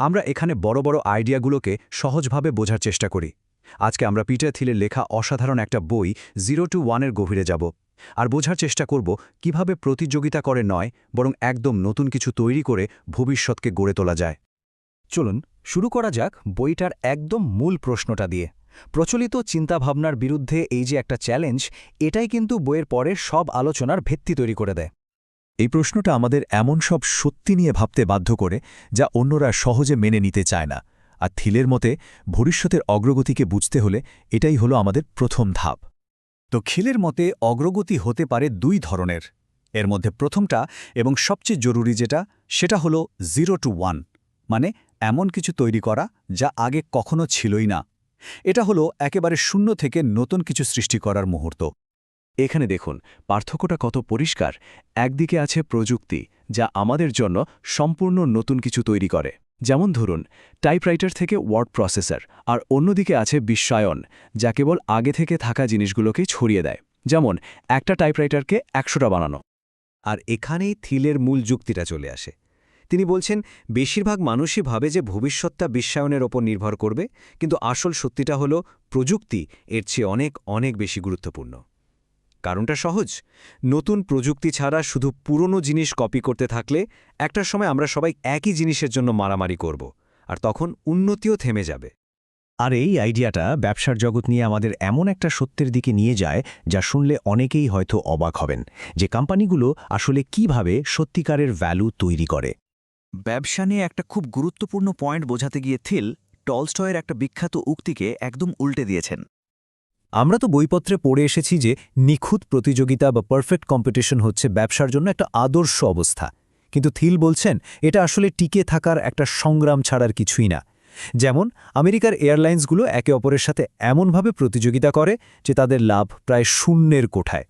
আমরা এখানে বড় বড় আইডিয়াগুলোকে সহজভাবে বোঝার চেষ্টা করি। আজকে আমরা পিটার থিলের লেখা অসাধারণ একটা বই জিরো টু ওয়ানের গভীরে যাব আর বোঝার চেষ্টা করব কীভাবে প্রতিযোগিতা করে নয়, বরং একদম নতুন কিছু তৈরি করে ভবিষ্যৎকে গড়ে তোলা যায়। চলুন, শুরু করা যাক বইটার একদম মূল প্রশ্নটা দিয়ে। প্রচলিত চিন্তাভাবনার বিরুদ্ধে এই যে একটা চ্যালেঞ্জ, এটাই কিন্তু বইয়ের পরে সব আলোচনার ভিত্তি তৈরি করে দেয়। এই প্রশ্নটা আমাদের এমন সব সত্যি নিয়ে ভাবতে বাধ্য করে যা অন্যরা সহজে মেনে নিতে চায় না। আর থিলের মতে, ভবিষ্যতের অগ্রগতিকে বুঝতে হলে এটাই হলো আমাদের প্রথম ধাপ। তো খিলের মতে, অগ্রগতি হতে পারে দুই ধরনের। এর মধ্যে প্রথমটা এবং সবচেয়ে জরুরি যেটা, সেটা হলো জিরো টু ওয়ান মানে এমন কিছু তৈরি করা যা আগে কখনো ছিলই না। এটা হলো একেবারে শূন্য থেকে নতুন কিছু সৃষ্টি করার মুহূর্ত। এখানে দেখুন, পার্থক্যটা কত পরিষ্কার। একদিকে আছে প্রযুক্তি, যা আমাদের জন্য সম্পূর্ণ নতুন কিছু তৈরি করে। যেমন ধরুন টাইপরাইটার থেকে ওয়ার্ড প্রসেসর আর অন্যদিকে আছে বিশ্বায়ন যা কেবল আগে থেকে থাকা জিনিসগুলোকে ছড়িয়ে দেয়। যেমন, একটা টাইপরাইটারকে একশোটা বানানো। আর এখানেই থিলের মূল যুক্তিটা চলে আসে। তিনি বলছেন, বেশিরভাগ মানুষই ভাবে যে ভবিষ্যৎটা বিশ্বায়নের ওপর নির্ভর করবে, কিন্তু আসল সত্যিটা হলো প্রযুক্তি এর চেয়ে অনেক অনেক বেশি গুরুত্বপূর্ণ। কারণটা সহজ। নতুন প্রযুক্তি ছাড়া শুধু পুরনো জিনিস কপি করতে থাকলে একটা সময় আমরা সবাই একই জিনিসের জন্য মারামারি করব, আর তখন উন্নতিও থেমে যাবে। আর এই আইডিয়াটা ব্যবসার জগৎ নিয়ে আমাদের এমন একটা সত্যের দিকে নিয়ে যায় যা শুনলে অনেকেই হয়তো অবাক হবেন, যে কোম্পানিগুলো আসলে কীভাবে সত্যিকারের ভ্যালু তৈরি করে। ব্যবসা নিয়ে একটা খুব গুরুত্বপূর্ণ পয়েন্ট বোঝাতে গিয়ে থিল টলস্টয়ের একটা বিখ্যাত উক্তিকে একদম উল্টে দিয়েছেন। আমরা তো বইপত্রে পড়ে এসেছি যে নিখুঁত প্রতিযোগিতা বা পারফেক্ট কম্পিটিশন হচ্ছে ব্যবসার জন্য একটা আদর্শ অবস্থা। কিন্তু থিল বলছেন, এটা আসলে টিকে থাকার একটা সংগ্রাম ছাড়ার কিছুই না। যেমন, আমেরিকার এয়ারলাইন্সগুলো একে অপরের সাথে এমনভাবে প্রতিযোগিতা করে যে তাদের লাভ প্রায় শূন্যের কোঠায়।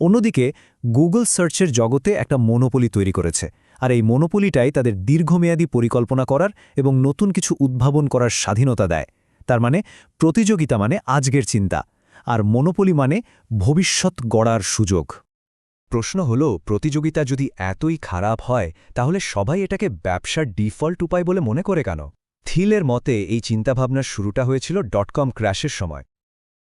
অন্যদিকে, গুগল সার্চের জগতে একটা মনোপলি তৈরি করেছে, আর এই মনোপলিটাই তাদের দীর্ঘমেয়াদী পরিকল্পনা করার এবং নতুন কিছু উদ্ভাবন করার স্বাধীনতা দেয়। তার মানে প্রতিযোগিতা মানে আজকের চিন্তা। আর মনোপলি মানে ভবিষ্যৎ গড়ার সুযোগ। প্রশ্ন হল, প্রতিযোগিতা যদি এতই খারাপ হয়, তাহলে সবাই এটাকে ব্যবসার ডিফল্ট উপায় বলে মনে করে কেন? থিলের মতে, এই চিন্তাভাবনার শুরুটা হয়েছিল ডটকম ক্র্যাশের সময়।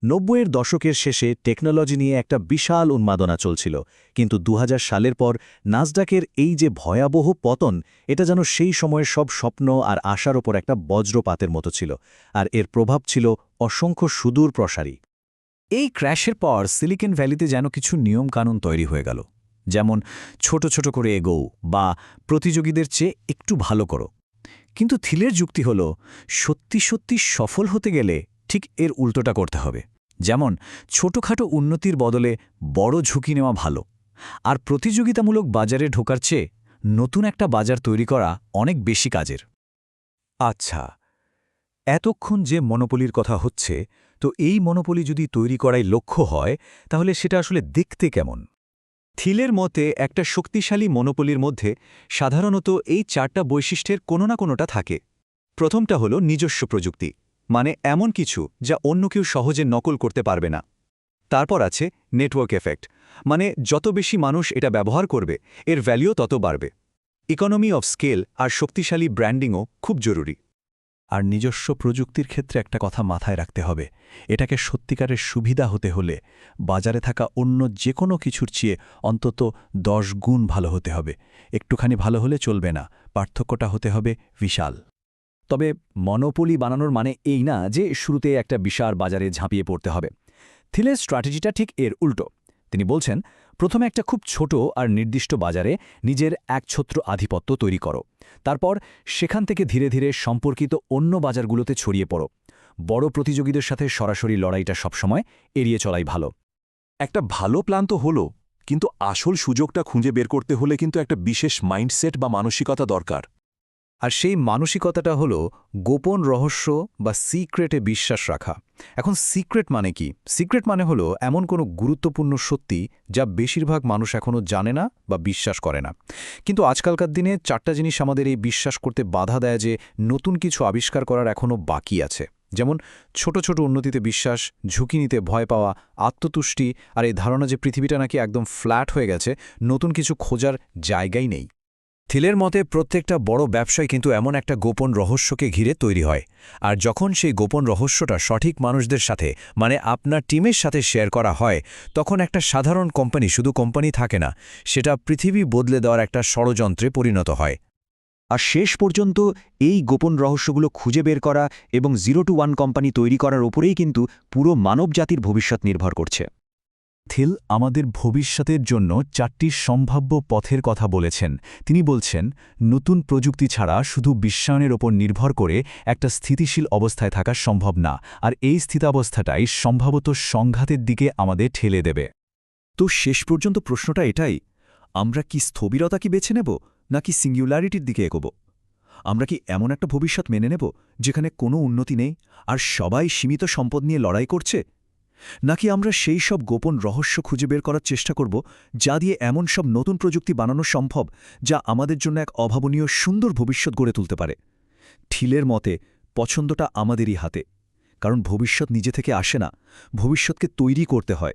নব্বইয়ের দশকের শেষে টেকনোলজি নিয়ে একটা বিশাল উন্মাদনা চলছিল, কিন্তু দু হাজার সালের পর নাজডাকের এই যে ভয়াবহ পতন, এটা যেন সেই সময়ের সব স্বপ্ন আর আশার ওপর একটা বজ্রপাতের মতো ছিল, আর এর প্রভাব ছিল অসংখ্য সুদূর প্রসারী এই ক্র্যাশের পর সিলিকন ভ্যালিতে যেন কিছু নিয়মকানুন তৈরি হয়ে গেল। যেমন, ছোট ছোট করে এগোও বা প্রতিযোগীদের চেয়ে একটু ভালো করো। কিন্তু থিলের যুক্তি হল, সত্যি সত্যি সফল হতে গেলে ঠিক এর উল্টোটা করতে হবে। যেমন, ছোটখাটো উন্নতির বদলে বড় ঝুঁকি নেওয়া ভালো। আর প্রতিযোগিতামূলক বাজারে ঢোকার চেয়ে নতুন একটা বাজার তৈরি করা অনেক বেশি কাজের। আচ্ছা এতক্ষণ যে মনোপলির কথা হচ্ছে, তো এই মনোপলি যদি তৈরি করাই লক্ষ্য হয়, তাহলে সেটা আসলে দেখতে কেমন? থিলের মতে, একটা শক্তিশালী মনোপলির মধ্যে সাধারণত এই চারটা বৈশিষ্ট্যের কোনো না কোনোটা থাকে। প্রথমটা হলো নিজস্ব প্রযুক্তি মানে এমন কিছু যা অন্য কেউ সহজে নকল করতে পারবে না। তারপর আছে নেটওয়ার্ক এফেক্ট মানে যত বেশি মানুষ এটা ব্যবহার করবে, এর ভ্যালিও তত বাড়বে। ইকোনমি অফ স্কেল আর শক্তিশালী ব্র্যান্ডিংও খুব জরুরি। আর নিজস্ব প্রযুক্তির ক্ষেত্রে একটা কথা মাথায় রাখতে হবে। এটাকে সত্যিকারের সুবিধা হতে হলে বাজারে থাকা অন্য যে কোনো কিছুর চেয়ে অন্তত দশ গুণ ভালো হতে হবে। একটুখানি ভালো হলে চলবে না, পার্থক্যটা হতে হবে বিশাল। তবে মনোপলি বানানোর মানে এই না যে শুরুতে একটা বিশাল বাজারে ঝাঁপিয়ে পড়তে হবে। থিলের স্ট্র্যাটেজিটা ঠিক এর উল্টো। তিনি বলছেন প্রথমে একটা খুব ছোট আর নির্দিষ্ট বাজারে নিজের একছত্র আধিপত্য তৈরি করো। তারপর সেখান থেকে ধীরে ধীরে সম্পর্কিত অন্য বাজারগুলোতে ছড়িয়ে পড়ো। বড় প্রতিযোগীদের সাথে সরাসরি লড়াইটা সবসময় এড়িয়ে চলাই ভালো। একটা ভালো প্ল্যান তো হলো, কিন্তু আসল সুযোগটা খুঁজে বের করতে হলে কিন্তু একটা বিশেষ মাইন্ডসেট বা মানসিকতা দরকার। আর সেই মানসিকতাটা হলো গোপন রহস্য বা সিক্রেটে বিশ্বাস রাখা। এখন সিক্রেট মানে কি? সিক্রেট মানে হলো এমন কোনো গুরুত্বপূর্ণ সত্যি যা বেশিরভাগ মানুষ এখনও জানে না বা বিশ্বাস করে না। কিন্তু আজকালকার দিনে চারটা জিনিস আমাদের এই বিশ্বাস করতে বাধা দেয় যে নতুন কিছু আবিষ্কার করার এখনও বাকি আছে। যেমন ছোট ছোট উন্নতিতে বিশ্বাস, ঝুঁকি নিতে ভয় পাওয়া, আত্মতুষ্টি আর এই ধারণা যে পৃথিবীটা নাকি একদম ফ্ল্যাট হয়ে গেছে, নতুন কিছু খোঁজার জায়গাই নেই। থিলের মতে, প্রত্যেকটা বড় ব্যবসায় কিন্তু এমন একটা গোপন রহস্যকে ঘিরে তৈরি হয়। আর যখন সেই গোপন রহস্যটা সঠিক মানুষদের সাথে মানে আপনার টিমের সাথে শেয়ার করা হয়, তখন একটা সাধারণ কোম্পানি, শুধু কোম্পানি থাকে না, সেটা পৃথিবী বদলে দেওয়ার একটা ষড়যন্ত্রে পরিণত হয়। আর শেষ পর্যন্ত এই গোপন রহস্যগুলো খুঁজে বের করা এবং জিরো টু ওয়ান কোম্পানি তৈরি করার ওপরেই কিন্তু পুরো মানবজাতির ভবিষ্যৎ নির্ভর করছে। থিল আমাদের ভবিষ্যতের জন্য চারটি সম্ভাব্য পথের কথা বলেছেন। তিনি বলছেন, নতুন প্রযুক্তি ছাড়া শুধু বিশ্বায়নের ওপর নির্ভর করে একটা স্থিতিশীল অবস্থায় থাকা সম্ভব না, আর এই স্থিতাবস্থাটাই সম্ভবত সংঘাতের দিকে আমাদের ঠেলে দেবে। তো শেষ পর্যন্ত প্রশ্নটা এটাই, আমরা কি স্থবিরতা কি বেছে নেব, নাকি সিঙ্গুলারিটির দিকে এগোব? আমরা কি এমন একটা ভবিষ্যৎ মেনে নেব, যেখানে কোনো উন্নতি নেই, আর সবাই সীমিত সম্পদ নিয়ে লড়াই করছে? নাকি আমরা সেই সব গোপন রহস্য খুঁজে বের করার চেষ্টা করব, যা দিয়ে এমন সব নতুন প্রযুক্তি বানানো সম্ভব, যা আমাদের জন্য এক অভাবনীয় সুন্দর ভবিষ্যৎ গড়ে তুলতে পারে? ঠিলের মতে, পছন্দটা আমাদেরই হাতে। কারণ ভবিষ্যৎ নিজে থেকে আসে না, ভবিষ্যৎকে তৈরি করতে হয়।